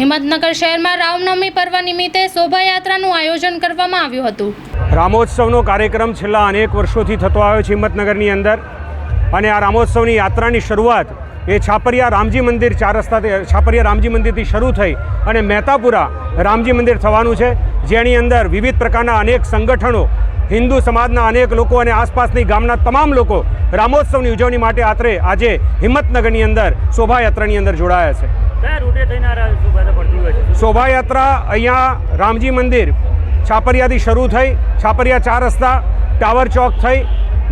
હિંમતનગર શહેરમાં રામનવમી પર્વ નિમિત્તે શોભાયાત્રાનું આયોજન કરવામાં આવ્યું હતું. રામોત્સવનો કાર્યક્રમ છેલ્લા અનેક વર્ષોથી થતો આવ્યો છે હિંમતનગરની અંદર. અને આ રામોત્સવની યાત્રાની શરૂઆત એ છાપરિયા રામજી મંદિર ચાર રસ્તાથી, છાપરિયા રામજી મંદિરથી શરૂ થઈ અને મહેતાપુરા રામજી મંદિર થવાનું છે. જેની અંદર વિવિધ પ્રકારના અનેક સંગઠનો, હિન્દુ સમાજના અનેક લોકો અને આસપાસની ગામના તમામ લોકો રામોત્સવની ઉજવણી માટે આત્રે આજે હિંમતનગરની અંદર શોભાયાત્રાની અંદર જોડાયા છે. શોભાયાત્રા પડતી હોય છે. શોભાયાત્રા અહીંયા રામજી મંદિર છાપરિયાથી શરૂ થઈ છાપરિયા ચાર રસ્તા ટાવર ચોક થઈ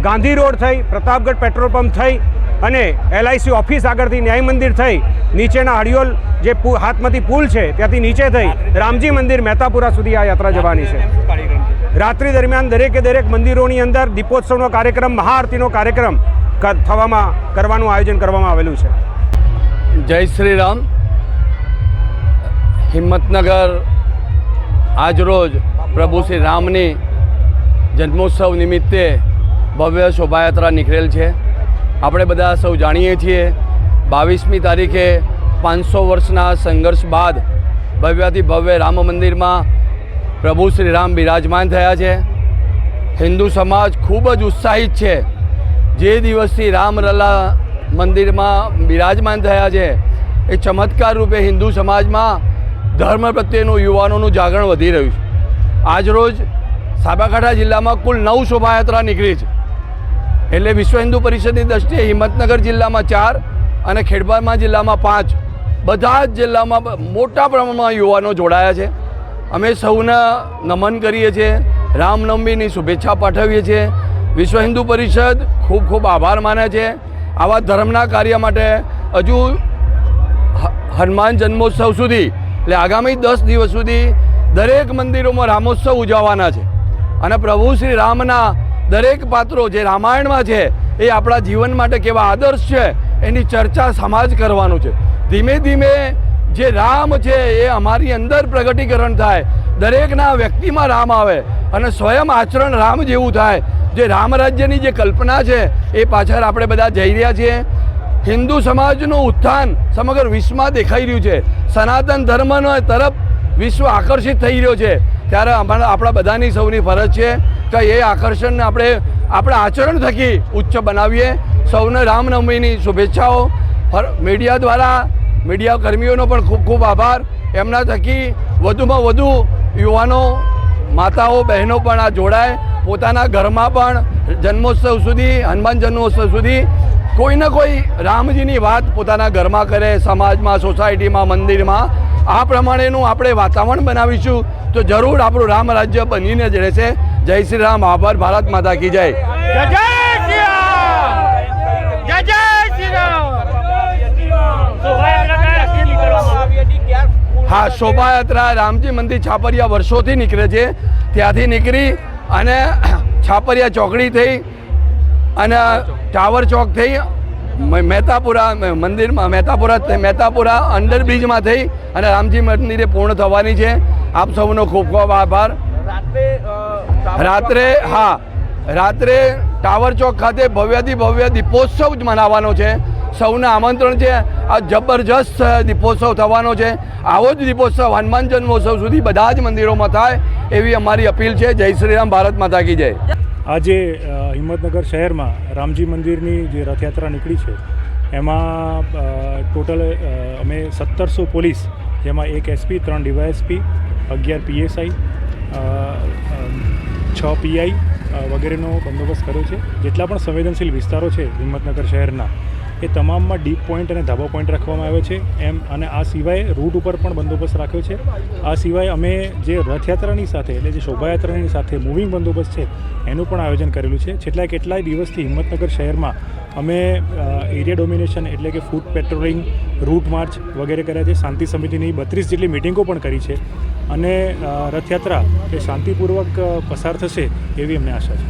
ગાંધી રોડ થઈ પ્રતાપગઢ પેટ્રોલ પંપ થઈ અને એલઆઈસી ઓફિસ આગળથી ન્યાય મંદિર થઈ. નીચેના હડિયોલ જે પુ- હાથમાંથી પુલ છે ત્યાંથી નીચે થઈ. રામજી મંદિર મહેતાપુરા સુધી આ યાત્રા જવાની છે. રાત્રિ દરમિયાન દરેકે દરેક મંદિરોની અંદર દીપોત્સવનો કાર્યક્રમ મહાઆરતીનો કાર્યક્રમ થવામાં કરવાનું આયોજન કરવામાં આવેલું છે. જય શ્રી રામ. હિંમતનગર આજરોજ પ્રભુ શ્રી રામની જન્મોત્સવ નિમિત્તે ભવ્ય શોભાયાત્રા નીકળેલ છે. આપણે બધા સૌ જાણીએ છીએ, બાવીસમી તારીખે પાંચસો વર્ષના સંઘર્ષ બાદ ભવ્યાથી ભવ્ય રામ મંદિરમાં પ્રભુ શ્રી રામ બિરાજમાન થયા છે. હિન્દુ સમાજ ખૂબ જ ઉત્સાહિત છે. જે દિવસથી રામલલા મંદિરમાં બિરાજમાન થયા છે, એ ચમત્કાર રૂપે હિન્દુ સમાજમાં ધર્મ પ્રત્યેનું યુવાનોનું જાગરણ વધી રહ્યું છે. આજરોજ સાબરકાંઠા જિલ્લામાં કુલ નવ શોભાયાત્રા નીકળી છે. એટલે વિશ્વ હિન્દુ પરિષદની દ્રષ્ટિએ હિંમતનગર જિલ્લામાં ચાર અને ખેડબામા જિલ્લામાં પાંચ. બધા જ જિલ્લામાં મોટા પ્રમાણમાં યુવાનો જોડાયા છે. અમે સૌને નમન કરીએ છીએ. રામનવમીની શુભેચ્છા પાઠવીએ છીએ. વિશ્વ હિન્દુ પરિષદ ખૂબ ખૂબ આભાર માને છે. આવા ધર્મના કાર્ય માટે હજુ હનુમાન જન્મોત્સવ સુધી એટલે આગામી દસ દિવસ સુધી દરેક મંદિરોમાં રામોત્સવ ઉજવવાના છે. અને પ્રભુ શ્રી રામના દરેક પાત્રો જે રામાયણમાં છે, એ આપણા જીવન માટે કેવા આદર્શ છે, એની ચર્ચા સમાજ કરવાનું છે. ધીમે ધીમે જે રામ છે, એ અમારી અંદર પ્રગટીકરણ થાય. દરેકના વ્યક્તિમાં રામ આવે અને સ્વયં આચરણ રામ જેવું થાય. જે રામ રાજ્યની જે કલ્પના છે, એ પાછળ આપણે બધા જઈ રહ્યા છીએ. હિન્દુ સમાજનું ઉત્થાન સમગ્ર વિશ્વમાં દેખાઈ રહ્યું છે. સનાતન ધર્મનો તરફ વિશ્વ આકર્ષિત થઈ રહ્યો છે. ત્યારે અમારા, આપણા બધાની સૌની ફરજ છે કે એ આકર્ષણને આપણે, આપણા આચરણ થકી ઉચ્ચ બનાવીએ. સૌને રામનવમીની શુભેચ્છાઓ. મીડિયા દ્વારા, મીડિયા કર્મીઓનો પણ ખૂબ ખૂબ આભાર. એમના થકી વધુમાં વધુ યુવાનો, માતાઓ, બહેનો પણ આ જોડાય. પોતાના ઘરમાં પણ જન્મોત્સવ સુધી, હનુમાન જન્મોત્સવ સુધી કોઈ ને કોઈ રામજીની વાત પોતાના ઘરમાં કરે સમાજમાં સોસાયટીમાં મંદિરમાં આ પ્રમાણેનું આપણે વાતાવરણ બનાવીશું તો જરૂર આપણું રામ રાજ્ય બનીને જ રહેશે. જય શ્રી રામ આભાર ભારત માતા કી જય શ્રી રામ? હા શોભાયાત્રા રામજી મંદિર છાપરિયા વર્ષોથી નીકળે છે. ત્યાંથી નીકળી અને છાપરિયા ચોકડી થઈ અને ટાવર ચોક થઈ મ- મહેતાપુરા મંદિરમાં મહેતાપુરા મહેતાપુરા અંડરબ્રિજમાં થઈ અને રામજી મંદિરે પૂર્ણ થવાની છે. આપ સૌનો ખૂબ ખૂબ આભાર. રાત્રે હા રાત્રે ટાવર ચોક ખાતે ભવ્યથી ભવ્ય દીપોત્સવ જ મનાવવાનો છે. સૌને આમંત્રણ છે. આ જબરજસ્ત દીપોત્સવ થવાનો છે. આવો જ દીપોત્સવ હનુમાન જન્મોત્સવ સુધી બધા જ મંદિરોમાં થાય એવી અમારી અપીલ છે. જય શ્રી રામ ભારત માતા કી જય. આજે હિંમતનગર શહેરમાં રામજી મંદિરની જે રથયાત્રા નીકળી છે, એમાં ટોટલ અમે સત્તરસો પોલીસ, જેમાં એક એસપી, ત્રણ ડીવાયએસપી, અગિયાર પીએસઆઈ છ પીઆઈ વગેરેનો બંદોબસ્ત કર્યો છે. જેટલા પણ સંવેદનશીલ વિસ્તારો છે હિંમતનગર શહેરના એ તમામમાં ડીપ પોઈન્ટ અને ધાબા પોઈન્ટ રાખવામાં આવે છે. એમ અને આ સિવાય રૂટ ઉપર પણ બંદોબસ્ત રાખ્યો છે. આ સિવાય અમે જે રથયાત્રાની સાથે એટલે જે શોભાયાત્રાની સાથે મૂવિંગ બંદોબસ્ત છે, એનું પણ આયોજન કરેલું છે. છેલ્લા કેટલાય દિવસથી હિંમતનગર શહેરમાં અમે એરિયા ડોમિનેશન એટલે કે ફૂડ પેટ્રોલિંગ રૂટ માર્ચ વગેરે કર્યા છે. શાંતિ સમિતિની બત્રીસ જેટલી મિટિંગો પણ કરી છે. અને રથયાત્રા એ શાંતિપૂર્વક પસાર થશે એવી અમને આશા છે.